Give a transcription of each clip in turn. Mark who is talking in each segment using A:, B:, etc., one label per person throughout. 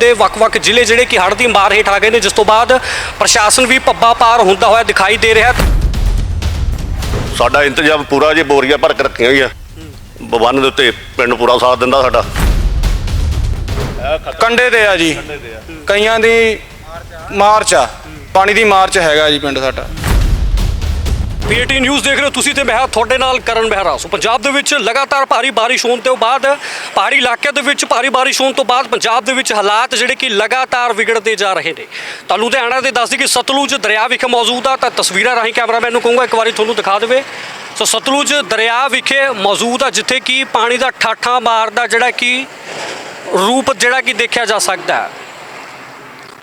A: ਦੇ ਵੱਖ-ਵੱਖ ਜ਼ਿਲ੍ਹੇ ਜਿਹੜੇ ਕਿ ਹੜ੍ਹ ਦੀ ਮਾਰ ਹੇਠ ਆ ਗਏ ਨੇ ਜਿਸ ਤੋਂ ਬਾਅਦ ਪ੍ਰਸ਼ਾਸਨ ਵੀ ਪੱਬਾ ਪਾਰ ਹੁੰਦਾ ਹੋਇਆ ਦਿਖਾਈ ਦੇ ਰਿਹਾ ਹੈ।
B: ਸਾਡਾ ਇੰਤਜ਼ਾਮ ਪੂਰਾ ਜੇ ਬੋਰੀਆਂ ਭਰ ਕੇ ਰੱਖੀਆਂ ਹੋਈਆਂ। ਬੰਨ ਦੇ ਉੱਤੇ ਪਿੰਡ ਪੂਰਾ ਸਾਥ ਦਿੰਦਾ ਸਾਡਾ।
C: ਕੰਡੇ ਤੇ ਆ ਜੀ। ਕਈਆਂ ਦੀ ਮਾਰਚ ਆ। ਪਾਣੀ ਦੀ ਮਾਰਚ ਹੈਗਾ ਜੀ ਪਿੰਡ ਸਾਡਾ।
A: ਪੀਟੀ ਨਿਊਜ਼ ਦੇਖ ਰਹੇ ਹੋ ਤੁਸੀਂ ਤੇ ਮੈਂ ਤੁਹਾਡੇ ਨਾਲ ਕਰਨ ਮਹਿਰਾ ਸੋ ਪੰਜਾਬ ਦੇ ਵਿੱਚ ਲਗਾਤਾਰ ਭਾਰੀ ਬਾਰਿਸ਼ ਹੋਣ ਤੋਂ ਬਾਅਦ, ਪਹਾੜੀ ਇਲਾਕਿਆਂ ਦੇ ਵਿੱਚ ਭਾਰੀ ਬਾਰਿਸ਼ ਹੋਣ ਤੋਂ ਬਾਅਦ ਪੰਜਾਬ ਦੇ ਵਿੱਚ ਹਾਲਾਤ ਜਿਹੜੇ ਕਿ ਲਗਾਤਾਰ ਵਿਗੜਦੇ ਜਾ ਰਹੇ ਨੇ। ਤਾਂ ਲੁਧਿਆਣਾ ਦੇ ਦੱਸਦੀ ਕਿ ਸਤਲੁਜ ਦਰਿਆ ਵਿਖੇ ਮੌਜੂਦ ਆ, ਤਾਂ ਤਸਵੀਰਾਂ ਰਾਹੀਂ ਕੈਮਰਾਮੈਨ ਨੂੰ ਕਹੂੰਗਾ, ਇੱਕ ਵਾਰੀ ਤੁਹਾਨੂੰ ਦਿਖਾ ਦੇਵੇ। ਸੋ ਸਤਲੁਜ ਦਰਿਆ ਵਿਖੇ ਮੌਜੂਦ ਆ, ਜਿੱਥੇ ਕਿ ਪਾਣੀ ਦਾ ਠਾਠਾਂ ਮਾਰਦਾ ਜਿਹੜਾ ਕਿ ਰੂਪ ਜਿਹੜਾ ਕਿ ਦੇਖਿਆ ਜਾ ਸਕਦਾ। ਹੈ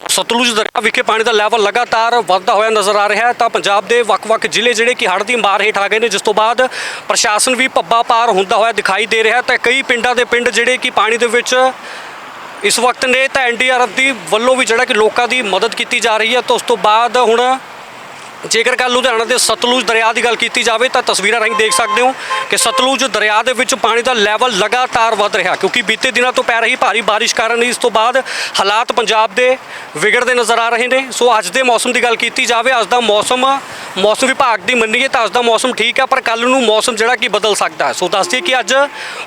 A: ਸਤਲੁਜ ਦਰਿਆ ਵਿਖੇ ਪਾਣੀ ਦਾ ਲੈਵਲ ਲਗਾਤਾਰ ਵੱਧਦਾ ਹੋਇਆ ਨਜ਼ਰ ਆ ਰਿਹਾ ਹੈ। ਤਾਂ ਪੰਜਾਬ ਦੇ ਵੱਖ-ਵੱਖ ਜ਼ਿਲ੍ਹੇ ਜਿਹੜੇ ਕਿ ਹੜ੍ਹ ਦੀ ਮਾਰ ਹੇਠ ਆ ਗਏ ਨੇ, ਜਿਸ ਤੋਂ ਬਾਅਦ ਪ੍ਰਸ਼ਾਸਨ ਵੀ ਪੱਬਾ ਪਾਰ ਹੁੰਦਾ ਹੋਇਆ ਦਿਖਾਈ ਦੇ ਰਿਹਾ ਹੈ। ਤਾਂ ਕਈ ਪਿੰਡਾਂ ਦੇ ਪਿੰਡ ਜਿਹੜੇ ਕਿ ਪਾਣੀ ਦੇ ਵਿੱਚ ਇਸ ਵਕਤ ਨੇ, ਤਾਂ ਐਨਡੀਆਰਐਫ ਦੀ ਵੱਲੋਂ ਵੀ ਜਿਹੜਾ ਕਿ ਲੋਕਾਂ ਦੀ ਮਦਦ ਕੀਤੀ ਜਾ ਰਹੀ ਹੈ। ਤਾਂ ਉਸ ਤੋਂ ਬਾਅਦ ਹੁਣ ਜੇਕਰ ਕੱਲ ਲੁਧਿਆਣਾ ਦੇ ਸਤਲੁਜ ਦਰਿਆ ਦੀ ਗੱਲ ਕੀਤੀ ਜਾਵੇ ਤਾਂ ਤਸਵੀਰਾਂ ਰਾਹੀਂ ਦੇਖ ਸਕਦੇ ਹੋ ਕਿ ਸਤਲੁਜ ਦਰਿਆ ਦੇ ਵਿੱਚ ਪਾਣੀ ਦਾ ਲੈਵਲ ਲਗਾਤਾਰ ਵੱਧ ਰਿਹਾ, ਕਿਉਂਕਿ ਬੀਤੇ ਦਿਨਾਂ ਤੋਂ ਪੈ ਰਹੀ ਭਾਰੀ ਬਾਰਿਸ਼ ਕਾਰਨ ਇਸ ਤੋਂ ਬਾਅਦ ਹਾਲਾਤ ਪੰਜਾਬ ਦੇ ਵਿਗੜਦੇ ਨਜ਼ਰ ਆ ਰਹੇ ਨੇ। ਸੋ ਅੱਜ ਦੇ ਮੌਸਮ ਦੀ ਗੱਲ ਕੀਤੀ ਜਾਵੇ, ਅੱਜ ਦਾ ਮੌਸਮ ਮੌਸਮ ਵਿਭਾਗ ਦੀ ਮੰਨੀਏ ਤਾਂ ਅੱਜ ਦਾ ਮੌਸਮ ਠੀਕ ਹੈ, ਪਰ ਕੱਲ ਨੂੰ ਮੌਸਮ ਜਿਹੜਾ ਕਿ ਬਦਲ ਸਕਦਾ ਹੈ। ਸੋ ਦੱਸ ਕਿ ਅੱਜ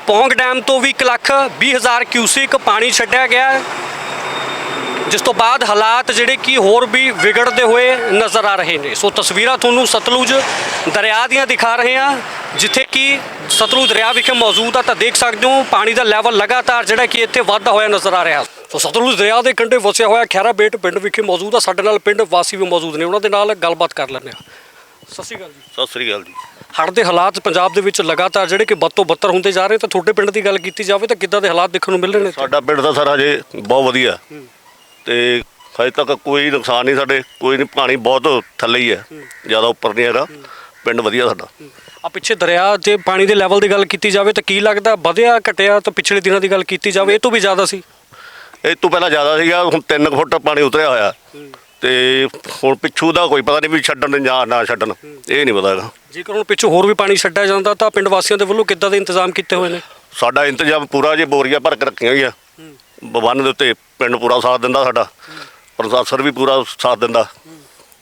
A: ਪੌਂਗ ਡੈਮ ਤੋਂ ਵੀ 1 ਲੱਖ 20 ਹਜ਼ਾਰ ਕਿਊਸਿਕ ਪਾਣੀ ਛੱਡਿਆ ਗਿਆ ਜਿਸ ਤੋਂ ਬਾਅਦ ਹਾਲਾਤ ਜਿਹੜੇ ਕਿ ਹੋਰ ਵੀ ਵਿਗੜਦੇ ਹੋਏ ਨਜ਼ਰ ਆ ਰਹੇ ਨੇ। ਸੋ ਤਸਵੀਰਾਂ ਤੁਹਾਨੂੰ ਸਤਲੁਜ ਦਰਿਆ ਦੀਆਂ ਦਿਖਾ ਰਹੇ ਹਾਂ ਜਿੱਥੇ ਕਿ ਸਤਲੁਜ ਦਰਿਆ ਵਿਖੇ ਮੌਜੂਦ ਆ ਤਾਂ ਦੇਖ ਸਕਦੇ ਹੋ ਪਾਣੀ ਦਾ ਲੈਵਲ ਲਗਾਤਾਰ ਜਿਹੜਾ ਕਿ ਇੱਥੇ ਵੱਧਦਾ ਹੋਇਆ ਨਜ਼ਰ ਆ ਰਿਹਾ। ਸੋ ਸਤਲੁਜ ਦਰਿਆ ਦੇ ਕੰਢੇ ਵਸਿਆ ਹੋਇਆ ਖੈਰਾ ਬੇਟ ਪਿੰਡ ਵਿਖੇ ਮੌਜੂਦ ਆ। ਸਾਡੇ ਨਾਲ ਪਿੰਡ ਵਾਸੀ ਵੀ ਮੌਜੂਦ ਨੇ ਉਹਨਾਂ ਦੇ ਨਾਲ ਗੱਲਬਾਤ ਕਰ ਲੈਂਦੇ ਆ ਸਤਿ ਸ਼੍ਰੀ ਅਕਾਲ ਜੀ।
B: ਸਤਿ ਸ੍ਰੀ ਅਕਾਲ ਜੀ।
A: ਹੜ੍ਹ ਦੇ ਹਾਲਾਤ ਪੰਜਾਬ ਦੇ ਵਿੱਚ ਲਗਾਤਾਰ ਜਿਹੜੇ ਕਿ ਬਦ ਤੋਂ ਬੱਤਰ ਹੁੰਦੇ ਜਾ ਰਹੇ ਤਾਂ ਤੁਹਾਡੇ ਪਿੰਡ ਦੀ ਗੱਲ ਕੀਤੀ ਜਾਵੇ ਤਾਂ ਕਿੱਦਾਂ ਦੇ ਹਾਲਾਤ ਦੇਖਣ ਨੂੰ ਮਿਲ ਰਹੇ ਨੇ?
B: ਸਾਡਾ ਪਿੰਡ ਦਾ ਸਰ ਹਜੇ ਬਹੁਤ ਵਧੀਆ। ਤੇ ਹਜੇ ਤੱਕ ਕੋਈ ਨੁਕਸਾਨ ਨਹੀਂ ਸਾਡੇ ਕੋਈ ਨਹੀਂ ਪਾਣੀ ਬਹੁਤ ਥੱਲੇ ਹੀ ਹੈ ਜ਼ਿਆਦਾ ਉੱਪਰ ਨਹੀਂ ਹੈਗਾ ਪਿੰਡ ਵਧੀਆ ਸਾਡਾ।
A: ਆ ਪਿੱਛੇ ਦਰਿਆ ਤੇ ਪਾਣੀ ਦੇ ਲੈਵਲ ਦੀ ਗੱਲ ਕੀਤੀ ਜਾਵੇ ਤਾਂ ਕੀ ਲੱਗਦਾ ਵਧਿਆ ਘਟਿਆ ਤਾਂ ਪਿਛਲੇ ਦਿਨਾਂ ਦੀ ਗੱਲ ਕੀਤੀ ਜਾਵੇ ਇਹ ਤੋਂ ਵੀ ਜ਼ਿਆਦਾ ਸੀ?
B: ਇਹ ਤੋਂ ਪਹਿਲਾਂ ਜ਼ਿਆਦਾ ਸੀਗਾ ਹੁਣ 3 ਫੁੱਟ ਪਾਣੀ ਉਤਰਿਆ ਹੋਇਆ। ਤੇ ਹੁਣ ਪਿੱਛੂ ਦਾ ਕੋਈ ਪਤਾ ਨਹੀਂ ਵੀ ਛੱਡਣ ਜਾਂ ਨਾ ਛੱਡਣ ਇਹ ਨਹੀਂ ਪਤਾ ਹੈਗਾ।
A: ਜੇਕਰ ਹੁਣ ਪਿੱਛੋਂ ਹੋਰ ਵੀ ਪਾਣੀ ਛੱਡਿਆ ਜਾਂਦਾ ਤਾਂ ਪਿੰਡ ਵਾਸੀਆਂ ਦੇ ਵੱਲੋਂ ਕਿੱਦਾਂ ਦੇ ਇੰਤਜ਼ਾਮ ਕੀਤੇ ਹੋਏ ਨੇ?
B: ਸਾਡਾ ਇੰਤਜ਼ਾਮ ਪੂਰਾ ਜੇ ਬੋਰੀਆਂ ਭਰ ਕੇ ਰੱਖੀਆਂ ਹੋਈਆਂ। ਬੰਨ ਦੇ ਉੱਤੇ ਪਿੰਡ ਪੂਰਾ ਸਾਥ ਦਿੰਦਾ ਸਾਡਾ। ਪ੍ਰਸ਼ਾਸਨ ਵੀ ਪੂਰਾ ਸਾਥ ਦਿੰਦਾ।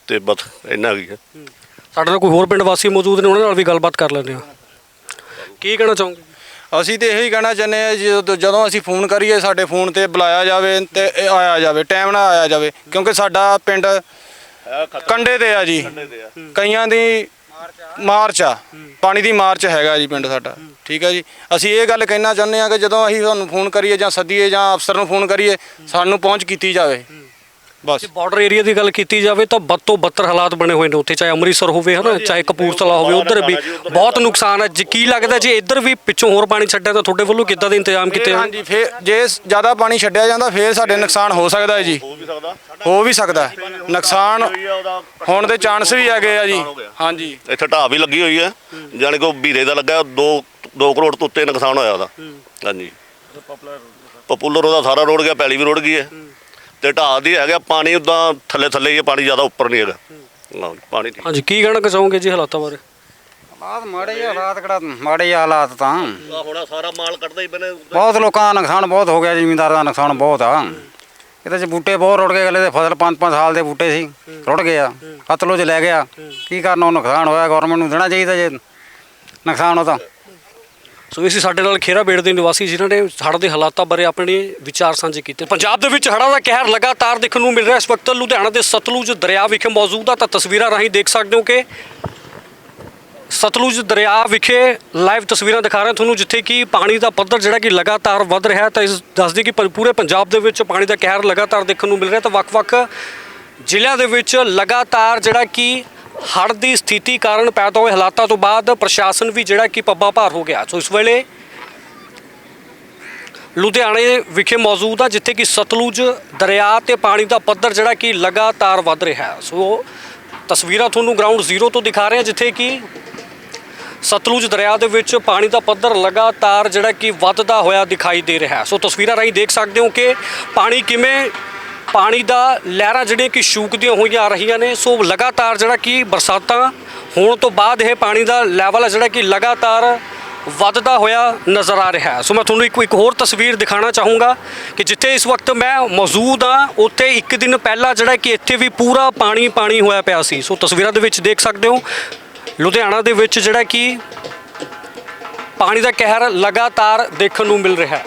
B: ਤੇ ਬਸ ਇੰਨਾ ਕੀ ਹੈ
A: ਸਾਡੇ ਨਾਲ ਕੋਈ ਹੋਰ ਪਿੰਡ ਵਾਸੀ ਮੌਜੂਦ ਨੇ ਉਹਨਾਂ ਨਾਲ ਵੀ ਗੱਲਬਾਤ ਕਰ ਲੈਂਦੇ ਆ ਕੀ ਕਹਿਣਾ ਚਾਹੋਗੇ?
C: ਅਸੀਂ ਤੇ ਇਹੀ ਕਹਿਣਾ ਚਾਹੁੰਦੇ ਆ ਜਦੋਂ ਜਦੋਂ ਅਸੀਂ ਫੋਨ ਕਰੀਏ ਸਾਡੇ ਫੋਨ ਤੇ ਬੁਲਾਇਆ ਜਾਵੇ ਤੇ ਇਹ ਆਇਆ ਜਾਵੇ ਟਾਈਮ ਨਾਲ ਆਇਆ ਜਾਵੇ। ਕਿਉਂਕਿ ਸਾਡਾ ਪਿੰਡ ਕੰਡੇ ਤੇ ਆ ਜੀ। ਕਈਆਂ ਦੀ ਮਾਰਚ ਆ। ਪਾਣੀ ਦੀ ਮਾਰਚ ਹੈਗਾ ਜੀ ਪਿੰਡ ਸਾਡਾ। ਠੀਕ ਹੈ ਜੀ। ਅਸੀਂ ਇਹ ਗੱਲ ਕਹਿਣਾ ਚਾਹੁੰਦੇ ਆ ਕਿ ਜਦੋਂ ਅਸੀਂ ਤੁਹਾਨੂੰ ਫੋਨ ਕਰੀਏ ਜਾਂ ਸੱਦੀਏ ਜਾਂ ਅਫਸਰ ਨੂੰ ਫੋਨ ਕਰੀਏ ਸਾਨੂੰ ਪਹੁੰਚ ਕੀਤੀ ਜਾਵੇ। ਬਸ।
A: ਜੇ ਬਾਰਡਰ ਏਰੀਆ ਦੀ ਗੱਲ ਕੀਤੀ ਜਾਵੇ ਤਾਂ ਬਦ ਤੋਂ ਬੱਤਰ ਹਾਲਾਤ ਬਣੇ ਹੋਏ ਨੇ ਉੱਥੇ ਚਾਹੇ ਅੰਮ੍ਰਿਤਸਰ ਹੋਵੇ ਹਨਾ ਚਾਹੇ ਕਪੂਰਥਲਾ ਹੋਵੇ ਉਧਰ ਵੀ ਬਹੁਤ ਨੁਕਸਾਨ ਹੈ। ਜੀ ਕੀ ਲੱਗਦਾ ਜੇ ਇੱਧਰ ਵੀ ਪਿੱਛੋਂ ਹੋਰ ਪਾਣੀ ਛੱਡਿਆ ਤਾਂ ਤੁਹਾਡੇ ਵੱਲੋਂ ਕਿੱਦਾਂ ਦੇ ਇੰਤਜ਼ਾਮ ਕੀਤੇ ਹੋਏ?
C: ਹਾਂਜੀ ਫੇਰ ਜੇ ਜ਼ਿਆਦਾ ਪਾਣੀ ਛੱਡਿਆ ਜਾਂਦਾ ਫੇਰ ਸਾਡੇ ਨੁਕਸਾਨ ਹੋ ਸਕਦਾ ਹੈ ਜੀ।
B: ਹੋ ਵੀ ਸਕਦਾ।
C: ਹੋ ਵੀ ਸਕਦਾ ਹੈ। ਨੁਕਸਾਨ ਹੋਣ ਦੇ ਚਾਂਸ ਵੀ ਹੈਗੇ ਆ ਜੀ। ਹਾਂਜੀ।
B: ਇੱਥੇ ਢਾਹ ਵੀ ਲੱਗੀ ਹੋਈ ਹੈ। ਜਾਣੀ ਕਿ ਉਹ ਵੀਰੇ ਦਾ ਲੱਗਾ 2 2 ਕਰੋੜ ਤੋਂ ਉੱਤੇ ਨੁਕਸਾਨ ਹੋਇਆ ਉਹਦਾ। ਹਾਂਜੀ। ਪਪੂਲਰ ਉਹਦਾ ਸਾਰਾ ਰੋੜ ਗਿਆ ਪੈਲੀ ਵੀ ਰੋੜ ਗਈ ਹੈ। ਤੇ ਢਾਹ ਦੀ ਹੈਗਾ ਪਾਣੀ ਉਦਾਂ ਥੱਲੇ ਥੱਲੇ ਹੀ ਹੈ ਪਾਣੀ ਜ਼ਿਆਦਾ ਉੱਪਰ ਨਹੀਂ ਹੈਗਾ। ਹਾਂ, ਪਾਣੀ ਨਹੀਂ
A: ਹਾਂਜੀ ਕੀ ਕਹਿਣਾ ਚਾਹੋਗੇ ਜੀ ਹਾਲਾਤਾਂ ਬਾਰੇ?
D: ਹਾਲਾਤ ਮਾੜੇ ਹੀ ਹਾਲਾਤ ਕਿਹੜਾ ਮਾੜੇ ਹੀ ਹਾਲਾਤ ਤਾਂ।
B: ਹੁਣ ਸਾਰਾ ਮਾਲ ਕੱਢਦਾ ਹੀ ਬਨੇ।
D: ਬਹੁਤ ਲੋਕਾਂ ਦਾ ਨੁਕਸਾਨ ਬਹੁਤ ਹੋ ਗਿਆ ਜ਼ਿਮੀਂਦਾਰਾਂ ਦਾ ਨੁਕਸਾਨ ਬਹੁਤ ਆ। ਇਹਦੇ ਚ ਬੂਟੇ ਬਹੁਤ ਰੁੜ ਗਏ ਅਗਲੇ ਦੇ ਫਸਲ 5-5 ਸਾਲ ਦੇ ਬੂਟੇ ਸੀ ਰੁੜ ਗਏ ਆ ਫਤਲੋ ਚ ਲੈ ਗਿਆ। ਕੀ ਕਰਨਾ ਉਹ ਨੁਕਸਾਨ ਹੋਇਆ ਗਵਰਨਮੈਂਟ ਨੂੰ ਦੇਣਾ ਚਾਹੀਦਾ ਜੇ। ਨੁਕਸਾਨ ਉਹਦਾ
A: ਸੋ ਇਸ ਸਾਡੇ ਨਾਲ ਖੇਰਾ ਬੇੜ ਦੇ ਨਿਵਾਸੀ ਜਿਨ੍ਹਾਂ ਨੇ ਹੜ੍ਹ ਦੇ ਹਾਲਾਤਾਂ ਬਾਰੇ ਆਪਣੇ ਵਿਚਾਰ ਸਾਂਝੇ ਕੀਤੇ। ਪੰਜਾਬ ਦੇ ਵਿੱਚ ਹੜ੍ਹਾਂ ਦਾ ਕਹਿਰ ਲਗਾਤਾਰ ਦੇਖਣ ਨੂੰ ਮਿਲ ਰਿਹਾ। ਇਸ ਵਕਤ ਲੁਧਿਆਣਾ ਦੇ ਸਤਲੁਜ ਦਰਿਆ ਵਿਖੇ ਮੌਜੂਦ ਆ। ਤਾਂ ਤਸਵੀਰਾਂ ਰਾਹੀਂ ਦੇਖ ਸਕਦੇ ਹੋ ਕਿ ਸਤਲੁਜ ਦਰਿਆ ਵਿਖੇ ਲਾਈਵ ਤਸਵੀਰਾਂ ਦਿਖਾ ਰਹੇ। ਤੁਹਾਨੂੰ ਜਿੱਥੇ ਕਿ ਪਾਣੀ ਦਾ ਪੱਧਰ ਜਿਹੜਾ ਕਿ ਲਗਾਤਾਰ ਵੱਧ ਰਿਹਾ ਤਾਂ ਇਸ ਦੱਸਦੀ ਕਿ ਪੂਰੇ ਪੰਜਾਬ ਦੇ ਵਿੱਚ ਪਾਣੀ ਦਾ ਕਹਿਰ ਲਗਾਤਾਰ ਦੇਖਣ ਨੂੰ ਮਿਲ ਰਿਹਾ। ਤਾਂ ਵੱਖ-ਵੱਖ ਜ਼ਿਲ੍ਹਿਆਂ ਦੇ ਵਿੱਚ ਲਗਾਤਾਰ ਜਿਹੜਾ ਕਿ ਹੜ੍ਹ ਦੀ ਸਥਿਤੀ ਕਾਰਨ ਪੈਦਾ ਹੋਏ ਹਾਲਾਤਾਂ ਤੋਂ ਬਾਅਦ ਪ੍ਰਸ਼ਾਸਨ ਵੀ ਜਿਹੜਾ ਕਿ ਪੱਬਾ ਭਾਰ ਹੋ ਗਿਆ। ਸੋ ਇਸ ਵੇਲੇ ਲੁਧਿਆਣੇ ਵਿਖੇ ਮੌਜੂਦ ਆ, ਜਿੱਥੇ ਕਿ ਸਤਲੁਜ ਦਰਿਆ ਤੇ ਪਾਣੀ ਦਾ ਪੱਧਰ ਜਿਹੜਾ ਕਿ ਲਗਾਤਾਰ ਵੱਧ ਰਿਹਾ ਹੈ। ਸੋ ਤਸਵੀਰਾਂ ਤੁਹਾਨੂੰ ਗਰਾਊਂਡ ਜ਼ੀਰੋ ਤੋਂ ਦਿਖਾ ਰਹੇ ਹਾਂ, ਜਿੱਥੇ ਕਿ ਸਤਲੁਜ ਦਰਿਆ ਦੇ ਵਿੱਚ ਪਾਣੀ ਦਾ ਪੱਧਰ ਲਗਾਤਾਰ ਜਿਹੜਾ ਕਿ ਵੱਧਦਾ ਹੋਇਆ ਦਿਖਾਈ ਦੇ ਰਿਹਾ ਸੋ ਤਸਵੀਰਾਂ ਰਾਹੀਂ ਦੇਖ ਸਕਦੇ ਹੋ ਕਿ ਪਾਣੀ ਕਿਵੇਂ ਪਾਣੀ ਦਾ ਲਹਿਰਾਂ ਜਿਹੜੀਆਂ ਕਿ ਸ਼ੂਕਦੀਆਂ ਹੋਈਆਂ ਆ ਰਹੀਆਂ ਨੇ, ਸੋ ਲਗਾਤਾਰ ਜਿਹੜਾ ਕਿ ਬਰਸਾਤਾਂ ਹੋਣ ਤੋਂ ਬਾਅਦ ਇਹ ਪਾਣੀ ਦਾ ਲੈਵਲ ਹੈ ਜਿਹੜਾ ਕਿ ਲਗਾਤਾਰ ਵੱਧਦਾ ਹੋਇਆ ਨਜ਼ਰ ਆ ਰਿਹਾ ਸੋ ਮੈਂ ਤੁਹਾਨੂੰ ਇੱਕ ਇੱਕ ਹੋਰ ਤਸਵੀਰ ਦਿਖਾਣਾ ਚਾਹੂੰਗਾ ਕਿ ਜਿੱਥੇ ਇਸ ਵਕਤ ਮੈਂ ਮੌਜੂਦ ਹਾਂ, ਉੱਥੇ ਇੱਕ ਦਿਨ ਪਹਿਲਾਂ ਜਿਹੜਾ ਕਿ ਇੱਥੇ ਵੀ ਪੂਰਾ ਪਾਣੀ ਪਾਣੀ ਹੋਇਆ ਪਿਆ ਸੀ। ਸੋ ਤਸਵੀਰਾਂ ਦੇ ਵਿੱਚ ਦੇਖ ਸਕਦੇ ਹੋ, ਲੁਧਿਆਣਾ ਦੇ ਵਿੱਚ ਜਿਹੜਾ ਕਿ ਪਾਣੀ ਦਾ ਕਹਿਰ ਲਗਾਤਾਰ ਦੇਖਣ ਨੂੰ ਮਿਲ ਰਿਹਾ ਹੈ।